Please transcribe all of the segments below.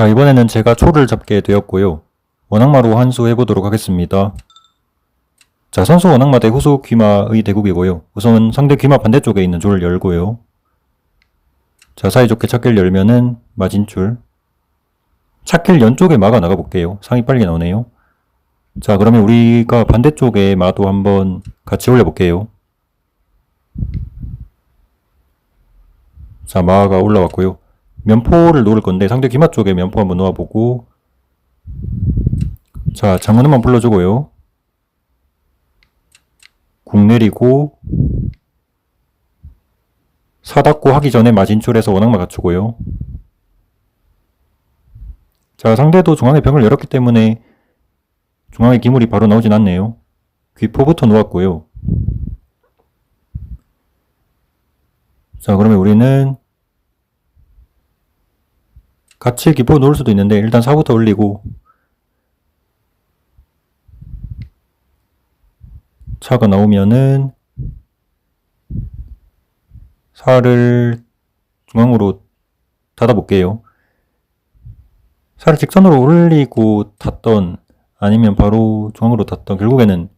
자, 이번에는 제가 초를 잡게 되었고요. 원악마로 한수 해보도록 하겠습니다. 자, 선수 원악마 대 후수 귀마의 대국이고요. 우선 상대 귀마 반대쪽에 있는 줄을 열고요. 자, 사이좋게 찾기를 열면은 마진줄. 찾길 연쪽에 마가 나가볼게요. 상이 빨리 나오네요. 자, 그러면 우리가 반대쪽에 마도 한번 같이 올려볼게요. 자, 마가 올라왔고요. 면포를 놓을 건데 상대 귀마 쪽에 면포 한번 놓아보고 자, 장문음만 불러주고요. 궁 내리고 사닫고 하기 전에 마진줄에서 원악마 갖추고요. 자, 상대도 중앙에 병을 열었기 때문에 중앙에 기물이 바로 나오진 않네요. 귀포부터 놓았고요. 자, 그러면 우리는 같이 기포 놓을 수도 있는데 일단 사부터 올리고 차가 나오면은 살을 중앙으로 닫아볼게요. 살을 직선으로 올리고 닫던 아니면 바로 중앙으로 닫던 결국에는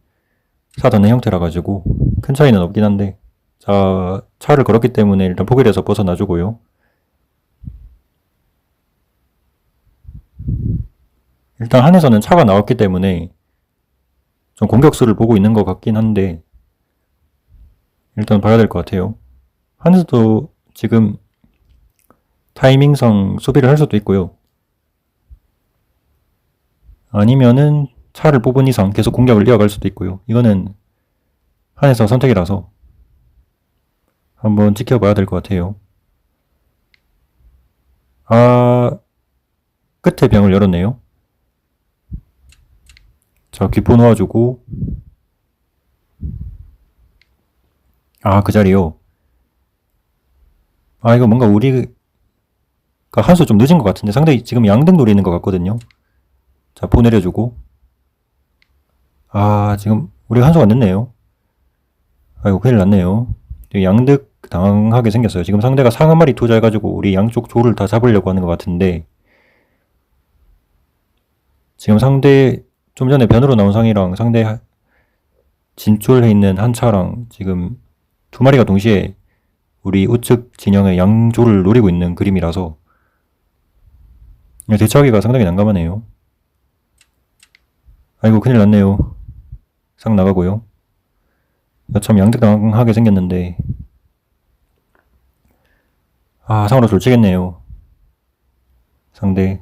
사 닫는 형태라 가지고 큰 차이는 없긴 한데 자 차를 걸었기 때문에 일단 포기해서 벗어나주고요. 일단 한에서는 차가 나왔기 때문에 좀 공격수를 보고 있는 것 같긴 한데 일단 봐야 될 것 같아요. 한에서도 지금 타이밍상 수비를 할 수도 있고요. 아니면은 차를 뽑은 이상 계속 공격을 이어갈 수도 있고요. 이거는 한에서 선택이라서 한번 지켜봐야 될 것 같아요. 아, 끝에 병을 열었네요. 자, 기포 놓아주고. 아, 그 자리요. 아, 이거 뭔가 우리가 한수 좀 늦은 것 같은데 상당히 지금 양등 노리는 것 같거든요. 자, 포 내려주고. 아, 지금 우리가 한 수가 늦네요. 아이고, 큰일 났네요. 양득 당하게 생겼어요. 지금 상대가 상 한 마리 투자해가지고 우리 양쪽 조를 다 잡으려고 하는 것 같은데 지금 상대 좀 전에 변으로 나온 상이랑 상대 진출해 있는 한 차랑 지금 두 마리가 동시에 우리 우측 진영의 양조를 노리고 있는 그림이라서 대처하기가 상당히 난감하네요. 아이고 큰일 났네요. 상 나가고요. 참 양득당하게 생겼는데 아 상으로 졸지겠네요. 상대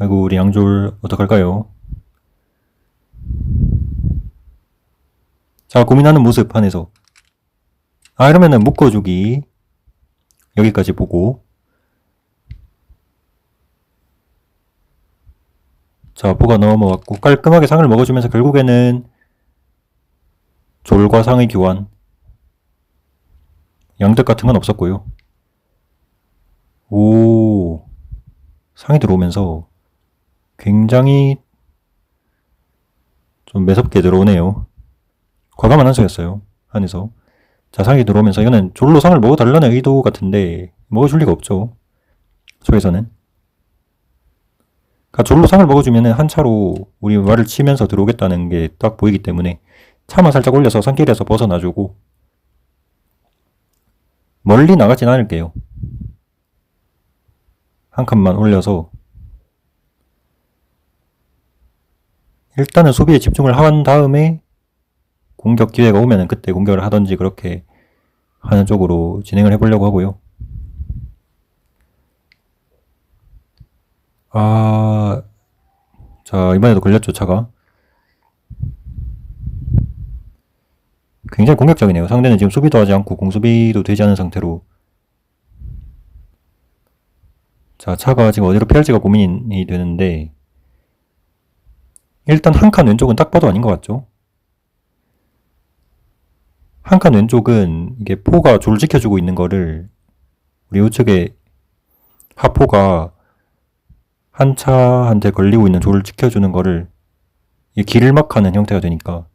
아이고 우리 양졸 어떡할까요? 자 고민하는 모습 안에서. 아 이러면은 묶어주기. 여기까지 보고. 자 포가 넘어왔고 깔끔하게 상을 먹어주면서 결국에는 졸과 상의 교환. 양득 같은 건 없었고요. 오 상이 들어오면서 굉장히 좀 매섭게 들어오네요. 과감한 한 수였어요. 안에서. 자, 상이 들어오면서 이거는 졸로 상을 먹어달라는 의도 같은데 먹어줄 리가 없죠. 소에서는. 그러니까 졸로 상을 먹어주면 한 차로 우리 말을 치면서 들어오겠다는 게 딱 보이기 때문에 차만 살짝 올려서 산길에서 벗어나주고 멀리 나가진 않을게요. 한 칸만 올려서 일단은 소비에 집중을 한 다음에 공격 기회가 오면 그때 공격을 하던지 그렇게 하는 쪽으로 진행을 해보려고 하고요. 아, 자, 이번에도 걸렸죠, 차가. 굉장히 공격적이네요. 상대는 지금 수비도 하지 않고 공수비도 되지 않은 상태로. 자, 차가 지금 어디로 피할지가 고민이 되는데, 일단 한 칸 왼쪽은 딱 봐도 아닌 것 같죠? 한 칸 왼쪽은 이게 포가 졸 지켜주고 있는 거를 우리 우측에 하포가 한 차한테 걸리고 있는 졸을 지켜주는 거를 이 길을 막 하는 형태가 되니까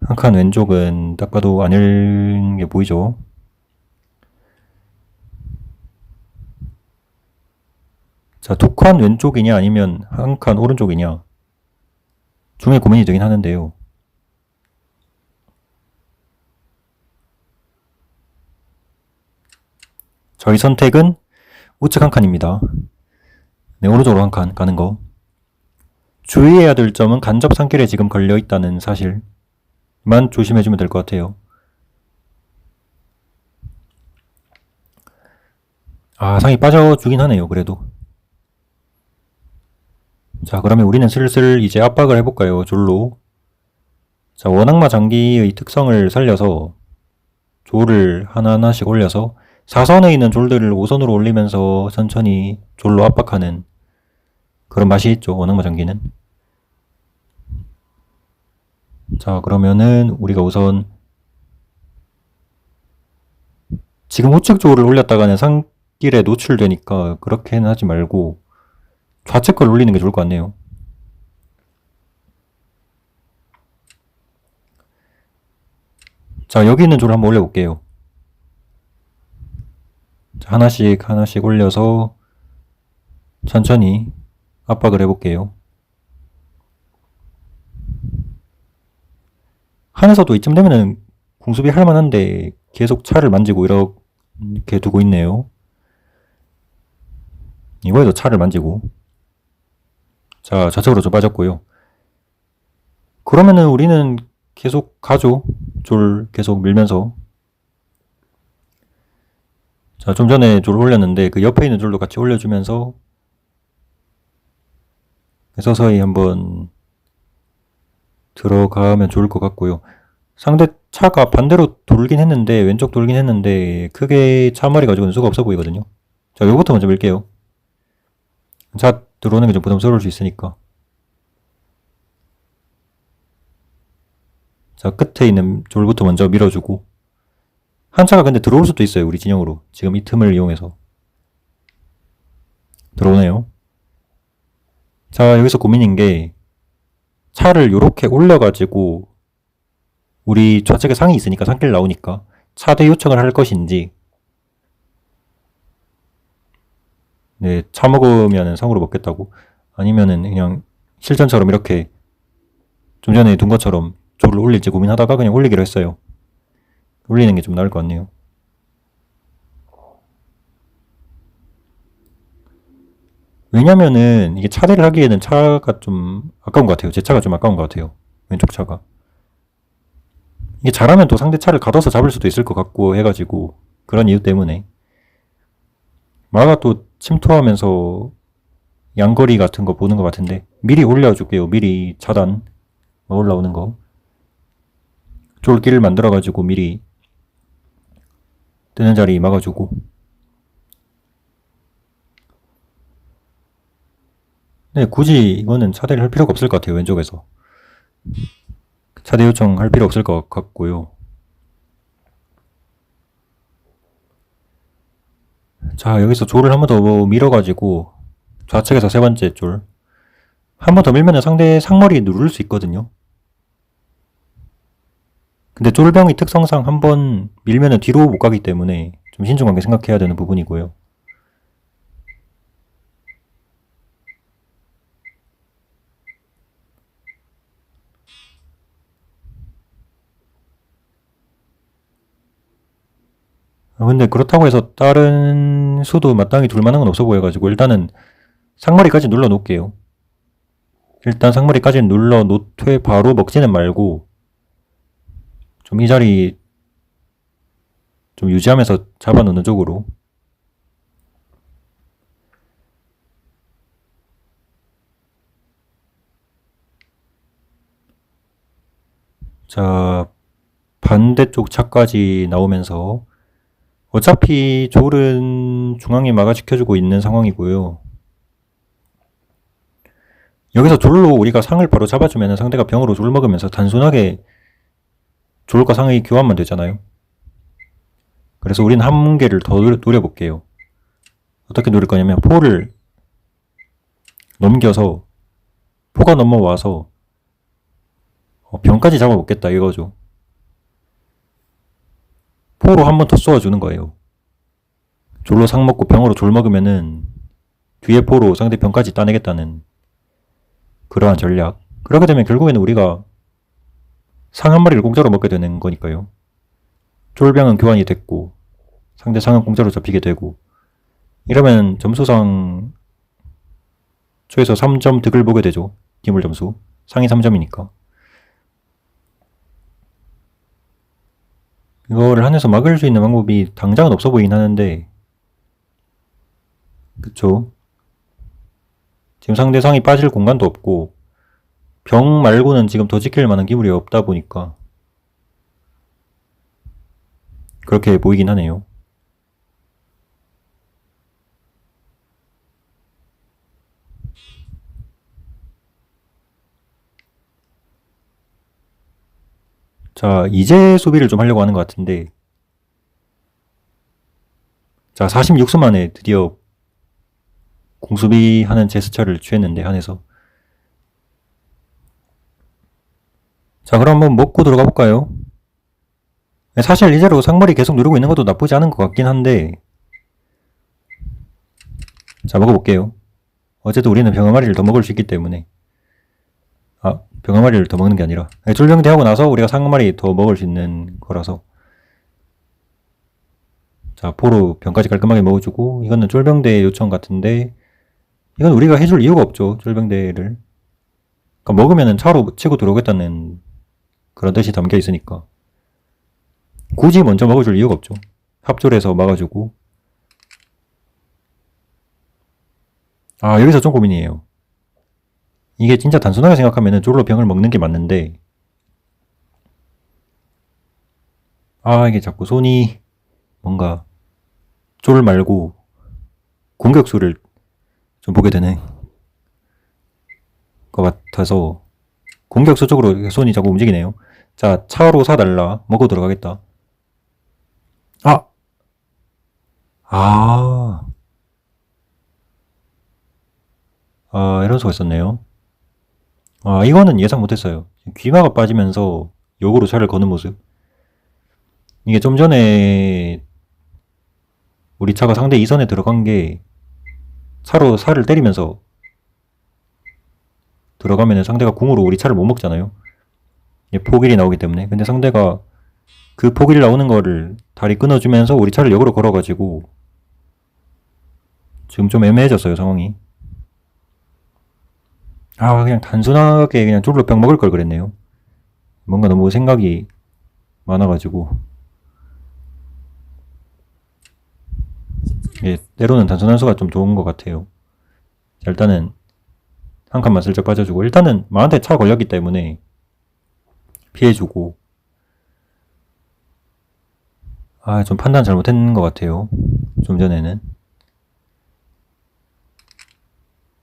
한 칸 왼쪽은 딱 봐도 아닐 게 보이죠? 자, 두 칸 왼쪽이냐 아니면 한 칸 오른쪽이냐 중에 고민이 되긴 하는데요. 저희 선택은 우측 한 칸입니다. 네, 오른쪽으로 한 칸 가는 거. 주의해야 될 점은 간접 상길에 지금 걸려 있다는 사실만 조심해주면 될 것 같아요. 아, 상이 빠져주긴 하네요, 그래도. 자, 그러면 우리는 슬슬 이제 압박을 해볼까요, 졸로. 자, 원악마 장기의 특성을 살려서 졸을 하나하나씩 올려서 사선에 있는 졸들을 5선으로 올리면서 천천히 졸로 압박하는 그런 맛이 있죠, 원악마 장기는. 자, 그러면은 우리가 우선 지금 우측 졸을 올렸다가는 상길에 노출되니까 그렇게는 하지 말고 좌측 걸 올리는 게 좋을 것 같네요. 자, 여기 있는 줄을 한번 올려볼게요. 자, 하나씩 하나씩 올려서 천천히 압박을 해볼게요. 한에서도 이쯤 되면은 궁수비 할 만한데 계속 차를 만지고 이렇게 두고 있네요. 이거에도 차를 만지고. 자, 좌측으로 좀 빠졌고요. 그러면은 우리는 계속 가죠. 졸 계속 밀면서. 자, 좀 전에 졸 올렸는데 그 옆에 있는 졸도 같이 올려주면서 서서히 한번 들어가면 좋을 것 같고요. 상대 차가 반대로 돌긴 했는데 왼쪽 돌긴 했는데 크게 차머리 가지고는 수가 없어 보이거든요. 자, 요거부터 먼저 밀게요. 자, 들어오는 게 좀 부담스러울 수 있으니까. 자, 끝에 있는 졸부터 먼저 밀어주고. 한 차가 근데 들어올 수도 있어요. 우리 진영으로. 지금 이 틈을 이용해서. 들어오네요. 자, 여기서 고민인 게 차를 요렇게 올려가지고 우리 좌측에 상이 있으니까 상길 나오니까 차대 요청을 할 것인지 네, 차 먹으면 상으로 먹겠다고 아니면은 그냥 실전처럼 이렇게 좀 전에 둔 것처럼 조를 올릴지 고민하다가 그냥 올리기로 했어요. 올리는 게 좀 나을 것 같네요. 왜냐면은 이게 차대를 하기에는 차가 좀 아까운 것 같아요. 제 차가 좀 아까운 것 같아요. 왼쪽 차가. 이게 잘하면 또 상대 차를 가둬서 잡을 수도 있을 것 같고 해가지고 그런 이유 때문에 마가 또 침투하면서 양거리 같은 거 보는 것 같은데 미리 올려줄게요. 미리 차단 올라오는 거 졸기를 만들어가지고 미리 뜨는 자리 막아주고 네, 굳이 이거는 차대를 할 필요가 없을 것 같아요. 왼쪽에서. 차대 요청 할 필요 없을 것 같고요. 자, 여기서 졸을 한번 더 밀어가지고 좌측에서 세 번째 졸. 한번 더 밀면 상대 상머리 누를 수 있거든요. 근데 쫄병이 특성상 한 번 밀면은 뒤로 못 가기 때문에 좀 신중하게 생각해야 되는 부분이고요. 아, 근데 그렇다고 해서 다른 수도 마땅히 둘 만한 건 없어 보여가지고 일단은 상머리까지 눌러 놓을게요. 일단 상머리까지 눌러 놓되 바로 먹지는 말고 좀 이 자리 좀 유지하면서 잡아놓는 쪽으로 자 반대쪽 차까지 나오면서 어차피 졸은 중앙에 막아지켜주고 있는 상황이고요. 여기서 졸로 우리가 상을 바로 잡아주면 상대가 병으로 졸 먹으면서 단순하게 졸과 상의 교환만 되잖아요. 그래서 우리는 한 개를 더 노려볼게요. 어떻게 노릴 거냐면 포를 넘겨서 포가 넘어와서 어, 병까지 잡아먹겠다 이거죠. 포로 한 번 더 쏘아주는 거예요. 졸로 상 먹고 병으로 졸 먹으면은 뒤에 포로 상대편까지 따내겠다는 그러한 전략. 그렇게 되면 결국에는 우리가 상 한 마리를 공짜로 먹게 되는 거니까요. 쫄병은 교환이 됐고 상대 상은 공짜로 잡히게 되고 이러면 점수상 최소 3점 득을 보게 되죠. 기물 점수. 상위 3점이니까. 이거를 한에서 막을 수 있는 방법이 당장은 없어 보이긴 하는데 그쵸. 지금 상대 상이 빠질 공간도 없고 병 말고는 지금 더 지킬 만한 기물이 없다 보니까 그렇게 보이긴 하네요. 자, 이제 수비를 좀 하려고 하는 것 같은데. 자, 46수 만에 드디어 공수비 하는 제스처를 취했는데, 한에서. 자, 그럼 한번 먹고 들어가 볼까요? 사실 이대로 상머리 계속 누르고 있는 것도 나쁘지 않은 것 같긴 한데. 자, 먹어볼게요. 어쨌든 우리는 병한 마리를 더 먹을 수 있기 때문에. 아, 병한 마리를 더 먹는 게 아니라. 쫄병대 하고 나서 우리가 상한 마리 더 먹을 수 있는 거라서. 자, 포로 병까지 깔끔하게 먹어주고, 이거는 쫄병대 요청 같은데, 이건 우리가 해줄 이유가 없죠, 쫄병대를. 그러니까 먹으면은 차로 치고 들어오겠다는 그런 뜻이 담겨 있으니까. 굳이 먼저 먹어줄 이유가 없죠. 합졸해서 막아주고. 아, 여기서 좀 고민이에요. 이게 진짜 단순하게 생각하면은 쫄로 병을 먹는 게 맞는데, 아, 이게 자꾸 손이 뭔가 쫄 말고 공격수를 좀 보게 되는 것 같아서 공격수 쪽으로 손이 자꾸 움직이네요. 자, 차로 사달라. 먹어 들어가겠다. 아! 아. 아, 이런 수가 있었네요. 아, 이거는 예상 못했어요. 귀마가 빠지면서 역으로 차를 거는 모습. 이게 좀 전에 우리 차가 상대 이선에 들어간 게 차로 살을 때리면서 들어가면 상대가 궁으로 우리 차를 못 먹잖아요. 포길이 나오기 때문에. 근데 상대가 그 포길 나오는 거를 다리 끊어주면서 우리 차를 역으로 걸어가지고 지금 좀 애매해졌어요 상황이. 아 그냥 단순하게 그냥 쫄로 병 먹을 걸 그랬네요. 뭔가 너무 생각이 많아가지고 예, 때로는 단순한 수가 좀 좋은 것 같아요. 자, 일단은 한 칸만 슬쩍 빠져주고 일단은 마한테 차 걸렸기 때문에 피해주고 아, 좀 판단 잘못했는 것 같아요. 좀 전에는.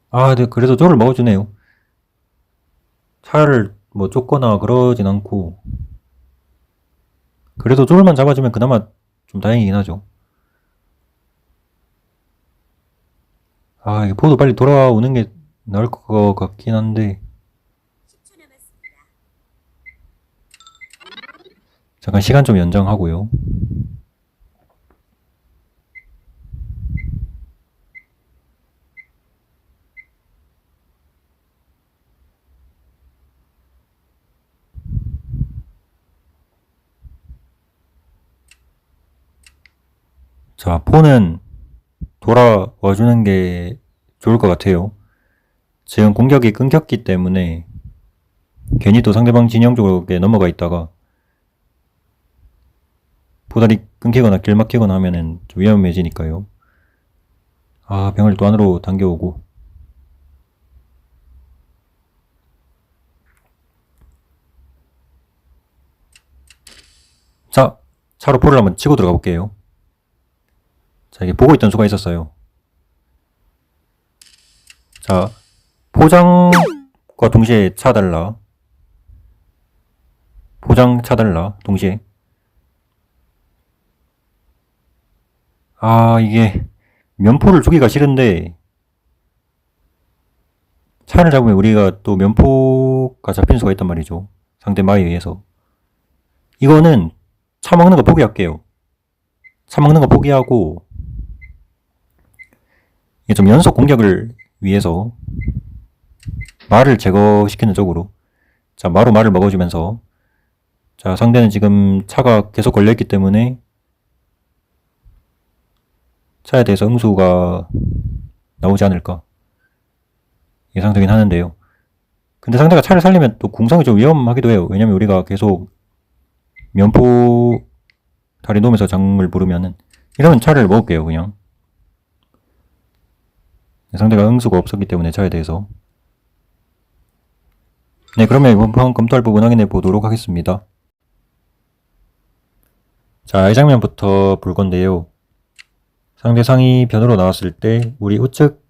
아, 네, 그래도 저를 먹어주네요. 차를 뭐 쫓거나 그러진 않고. 그래도 쫄만 잡아주면 그나마 좀 다행이긴 하죠. 아, 이게 포도 빨리 돌아오는 게 나을 것 같긴 한데. 잠깐 시간 좀 연장하고요. 자, 포는 돌아와 주는 게 좋을 것 같아요. 지금 공격이 끊겼기 때문에 괜히 또 상대방 진영 쪽에 넘어가 있다가 보다리 끊기거나 길 막히거나 하면은 좀 위험해지니까요. 아, 병을 또 안으로 당겨오고. 자, 차로 포를 한번 치고 들어가 볼게요. 자, 이게 보고 있던 수가 있었어요. 자, 포장과 동시에 차달라. 포장 차달라. 동시에. 아, 이게 면포를 주기가 싫은데 차를 잡으면 우리가 또 면포가 잡힌 수가 있단 말이죠. 상대 마에 의해서. 이거는 차 먹는 거 포기할게요. 차 먹는 거 포기하고 이게 좀 연속 공격을 위해서 말을 제거시키는 쪽으로 자 마로 말을 먹어주면서 자 상대는 지금 차가 계속 걸려있기 때문에 차에 대해서 응수가 나오지 않을까 예상되긴 하는데요. 근데 상대가 차를 살리면 또 궁상이 좀 위험하기도 해요. 왜냐면 우리가 계속 면포 다리 놓으면서 장을 부르면은 이러면 차를 먹을게요 그냥 상대가 응수가 없었기 때문에 차에 대해서. 네 그러면 이번 판 검토할 부분 확인해 보도록 하겠습니다. 자 이 장면부터 볼 건데요. 상대 상이 변으로 나왔을 때 우리 우측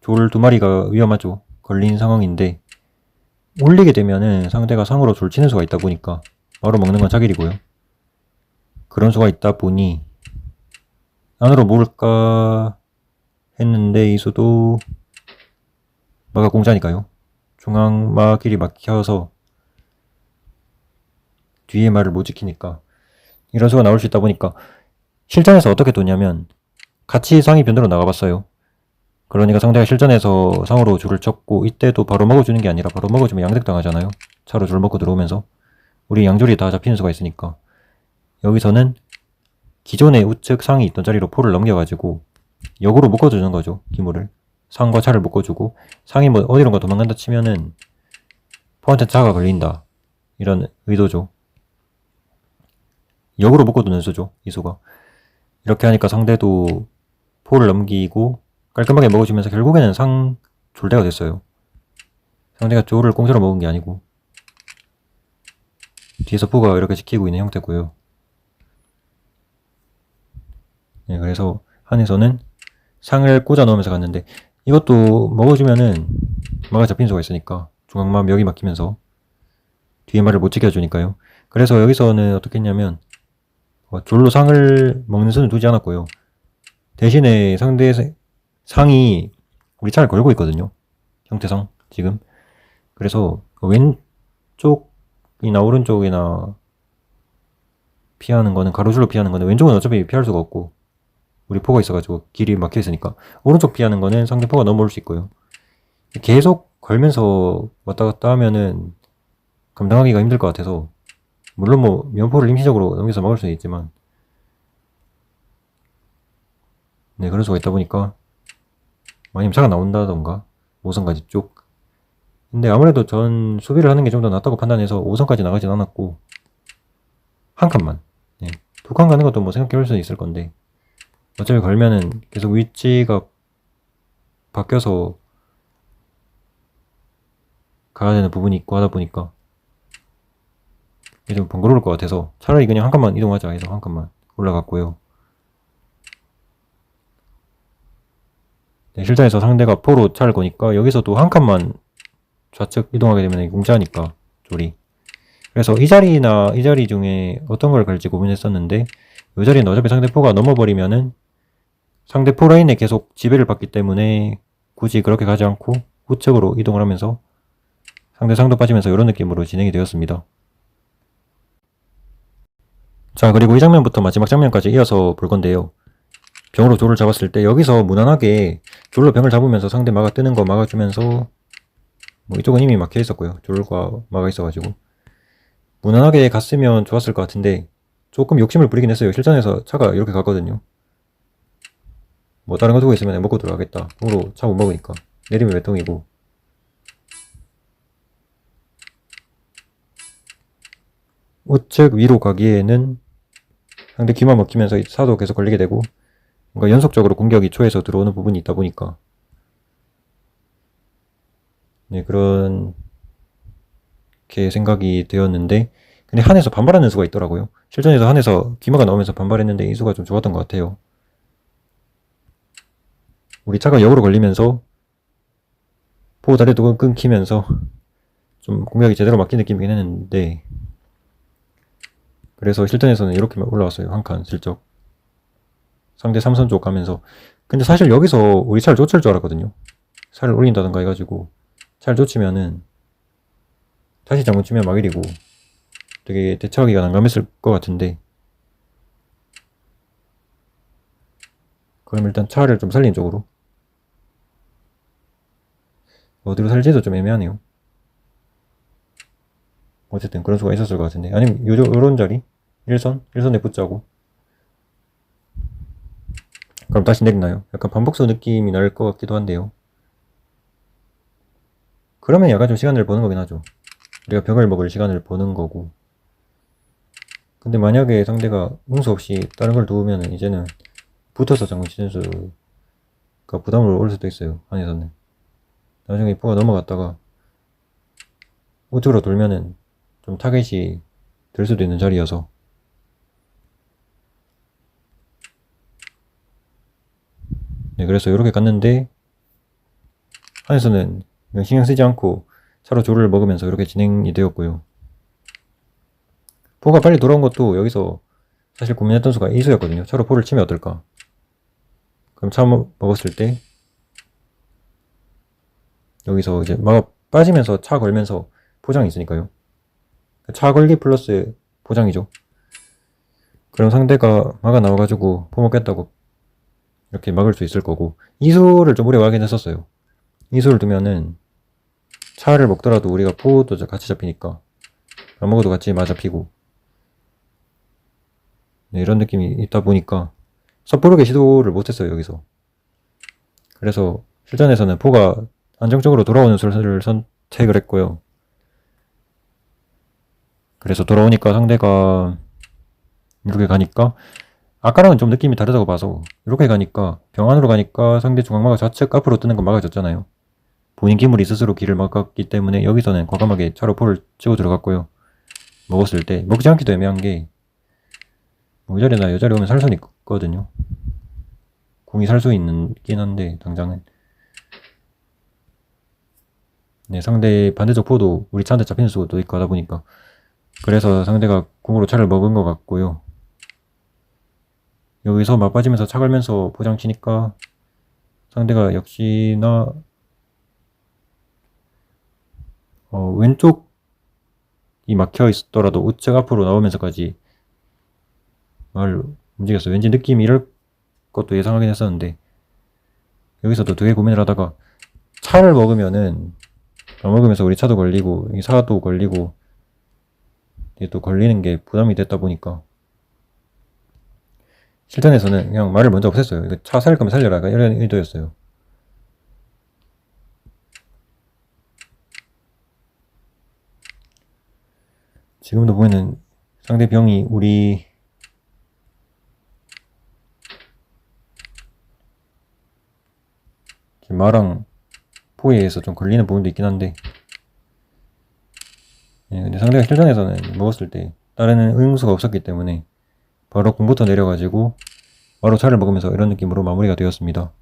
졸 두 마리가 위험하죠. 걸린 상황인데 올리게 되면은 상대가 상으로 졸 치는 수가 있다 보니까 바로 먹는 건 차길이고요. 그런 수가 있다 보니 안으로 모을까 했는데 이 수도 마가 공짜니까요. 중앙마 길이 막혀서 뒤에 말을 못 지키니까 이런 수가 나올 수 있다 보니까 실전에서 어떻게 도냐면 같이 상이 변으로 나가봤어요. 그러니까 상대가 실전에서 상으로 줄을 쳤고 이때도 바로 먹어주는 게 아니라 바로 먹어주면 양득 당하잖아요. 차로 줄 먹고 들어오면서 우리 양줄이 다 잡히는 수가 있으니까 여기서는 기존의 우측 상이 있던 자리로 포를 넘겨가지고 역으로 묶어주는 거죠. 기물을. 상과 차를 묶어주고 상이 뭐 어디론가 도망간다 치면은 포한테 차가 걸린다. 이런 의도죠. 역으로 묶어두는 수죠. 이 수가. 이렇게 하니까 상대도 포를 넘기고 깔끔하게 먹어주면서 결국에는 상 졸대가 됐어요. 상대가 조를 공짜로 먹은 게 아니고 뒤에서 포가 이렇게 지키고 있는 형태고요. 네, 그래서 한에서는 상을 꽂아 넣으면서 갔는데 이것도 먹어주면은 마가 잡힌 수가 있으니까 중앙만 여기 막히면서 뒤에 말을 못 지켜주니까요. 그래서 여기서는 어떻게 했냐면 어, 졸로 상을 먹는 수는 두지 않았고요. 대신에 상대 상이 우리 차를 걸고 있거든요. 형태상 지금. 그래서 왼쪽이나 오른쪽이나 피하는 거는 가로줄로 피하는 거는 왼쪽은 어차피 피할 수가 없고 우리 포가 있어가지고 길이 막혀 있으니까 오른쪽 피하는 거는 상대 포가 넘어올 수 있고요. 계속 걸면서 왔다 갔다 하면은 감당하기가 힘들 것 같아서 물론 뭐 면포를 임시적으로 넘겨서 막을 수는 있지만 네 그런 수가 있다 보니까 만약 차가 나온다던가 5선까지 쭉 근데 아무래도 전 수비를 하는 게 좀 더 낫다고 판단해서 5선까지 나가진 않았고 한 칸만 네. 두칸 가는 것도 뭐 생각해 볼 수는 있을 건데 어차피 걸면은 계속 위치가 바뀌어서 가야 되는 부분이 있고 하다 보니까 이게 좀 번거로울 것 같아서 차라리 그냥 한 칸만 이동하자 해서 한 칸만 올라갔고요. 네, 실전에서 상대가 포로 차를 거니까 여기서도 한 칸만 좌측 이동하게 되면 공짜니까 조리. 그래서 이 자리나 이 자리 중에 어떤 걸 갈지 고민했었는데 이 자리는 어차피 상대 포가 넘어버리면은 상대 포라인에 계속 지배를 받기 때문에 굳이 그렇게 가지 않고 우측으로 이동을 하면서 상대 상도 빠지면서 이런 느낌으로 진행이 되었습니다. 자 그리고 이 장면부터 마지막 장면까지 이어서 볼 건데요. 병으로 조를 잡았을 때 여기서 무난하게 졸로 병을 잡으면서 상대 막아 뜨는 거 막아주면서 뭐 이쪽은 이미 막혀 있었고요. 졸과 막아 있어가지고 무난하게 갔으면 좋았을 것 같은데 조금 욕심을 부리긴 했어요. 실전에서 차가 이렇게 갔거든요. 뭐 다른 거 두고 있으면 먹고 들어가겠다. 통으로 차 못 먹으니까. 내리면 외통이고. 우측 위로 가기에는 상대 귀만 먹히면서 사도 계속 걸리게 되고 뭔가 연속적으로 공격이 초에서 들어오는 부분이 있다 보니까 네 그런 게 생각이 되었는데 근데 한에서 반발하는 수가 있더라고요 실전에서 한에서 귀마가 나오면서 반발했는데 이 수가 좀 좋았던 것 같아요 우리 차가 역으로 걸리면서 보호 다리도 끊기면서 좀 공격이 제대로 막힌 느낌이긴 했는데 그래서 실전에서는 이렇게 올라왔어요. 한 칸 슬쩍. 상대 3선 쪽 가면서. 근데 사실 여기서 우리 차를 쫓을 줄 알았거든요. 차를 올린다던가 해가지고 차를 쫓으면은 다시 잘못 치면 막일이고 되게 대처하기가 난감했을 것 같은데 그럼 일단 차를 좀 살린 쪽으로 어디로 살지도 좀 애매하네요. 어쨌든 그런 수가 있었을 것 같은데. 아니면 요, 요런 자리? 1선? 1선에 붙자고. 그럼 다시 내리나요? 약간 반복수 느낌이 날 것 같기도 한데요. 그러면 약간 좀 시간을 버는 거긴 하죠. 우리가 벽을 먹을 시간을 버는 거고. 근데 만약에 상대가 응수 없이 다른 걸 도우면 이제는 붙어서 장군 시즌수가 부담을 올 수도 있어요. 안에서는. 나중에 포가 넘어갔다가 우측으로 돌면은 좀 타겟이 될 수도 있는 자리여서. 네 그래서 이렇게 갔는데 안에서는 신경 쓰지 않고 차로 조를 먹으면서 이렇게 진행이 되었고요. 포가 빨리 돌아온 것도 여기서 사실 고민했던 수가 이수였거든요. 차로 포를 치면 어떨까? 그럼 차 먹- 먹었을 때 여기서 이제 막 빠지면서 차 걸면서 포장이 있으니까요. 차 걸기 플러스 포장이죠. 그럼 상대가 막아 나와가지고 포 먹겠다고 이렇게 막을 수 있을 거고 이수를 좀 오래 와긴 했었어요. 이수를 두면은 차를 먹더라도 우리가 포도 같이 잡히니까 안 먹어도 같이 맞아 피고 네, 이런 느낌이 있다 보니까 섣부르게 시도를 못했어요 여기서 그래서 실전에서는 포가 안정적으로 돌아오는 수를 선택을 했고요. 그래서 돌아오니까 상대가 이렇게 가니까 아까랑은 좀 느낌이 다르다고 봐서 이렇게 가니까 병 안으로 가니까 상대 중앙마가 좌측 앞으로 뜨는 건 막아줬잖아요. 본인 기물이 스스로 길을 막았기 때문에 여기서는 과감하게 차로 포를 치고 들어갔고요. 먹었을 때 먹지 않기도 애매한 게 뭐, 이 자리나 이 자리 오면 살 수는 있거든요. 공이 살 수 있긴 한데 당장은 네, 상대 반대쪽 포도 우리 차한테 잡히는 수도 있고 하다 보니까 그래서 상대가 공으로 차를 먹은 것 같고요. 여기서 맞빠지면서 차 걸면서 포장 치니까 상대가 역시나 어, 왼쪽이 막혀 있더라도 우측 앞으로 나오면서까지 말 움직였어요. 왠지 느낌이 이럴 것도 예상하긴 했었는데 여기서도 되게 고민을 하다가 차를 먹으면은 안 먹으면서 우리 차도 걸리고 이 사도 걸리고 이게 또 걸리는 게 부담이 됐다 보니까 실전에서는 그냥 말을 먼저 없앴어요. 이거 차 살릴 거면 살려라. 이런 의도였어요. 지금도 보면은 상대 병이 우리 마랑 포에 의해서 좀 걸리는 부분도 있긴 한데 예, 근데 상대가 실전에서는 먹었을 때 다른 응수가 없었기 때문에 바로 공부터 내려가지고 바로 차를 먹으면서 이런 느낌으로 마무리가 되었습니다.